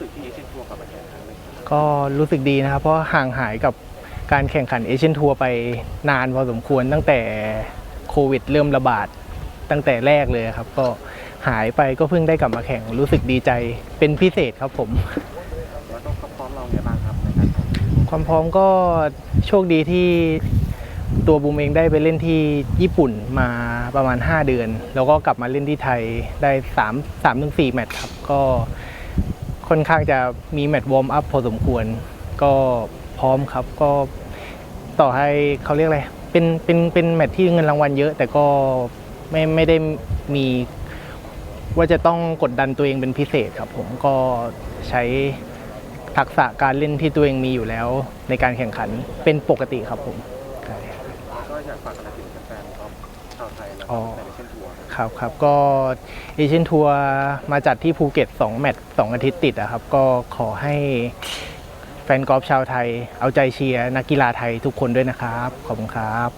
สึกที่เอเชียนทัวร์กลับมาแข่งครั้งนี้ก็รู้สึกดีนะครับ เพราะห่างหายกับการแข่งขันเอเชียนทัวร์ไปนานพอสมควรตั้งแต่โควิด เริ่มระบาดตั้งแต่แรกเลยครับ ก็หายไปก็เพิ่งได้กลับมาแข่งรู้สึกดีใจเป็นพิเศษครับผม แล้วต้องพร้อมเราไงบ้างครับในการแข่งความพร้อมก็โชคดีที่ตัวบูมเองได้ไปเล่นที่ญี่ปุ่นมาประมาณ 5 เดือน แล้วก็กลับมาเล่นที่ไทยได้3 3ถึง4แมตช์ครับ ก็ ค่อนข้างจะมีแมตช์วอร์มอัพพอสมควร ก็พร้อมครับก็ต่อให้เขาเรียกอะไรเป็นเป็นเป็นแมตช์ที่เงินรางวัลเยอะ แต่ก็ไม่ไม่ได้มีว่าจะต้องกดดันตัวเองเป็นพิเศษครับ ผมก็ใช้ทักษะการเล่นที่ตัวเองมีอยู่แล้ว ในการแข่งขันเป็นปกติครับผม ก็อยากฝากอะไรถึงแฟนๆครับ ชาวไทยแล้วอ๋ก็อแฟนเอเชียนทัวร์ครับครับครับก็เอเชียนทัวร์มาจัดที่ภูเก็ต2แมตช์2อาทิตย์ติดอะครับ ก็ขอให้แฟนกอล์ฟชาวไทย เอาใจเชียร์นักกีฬาไทยทุกคนด้วยนะครับ ขอบคุณครับ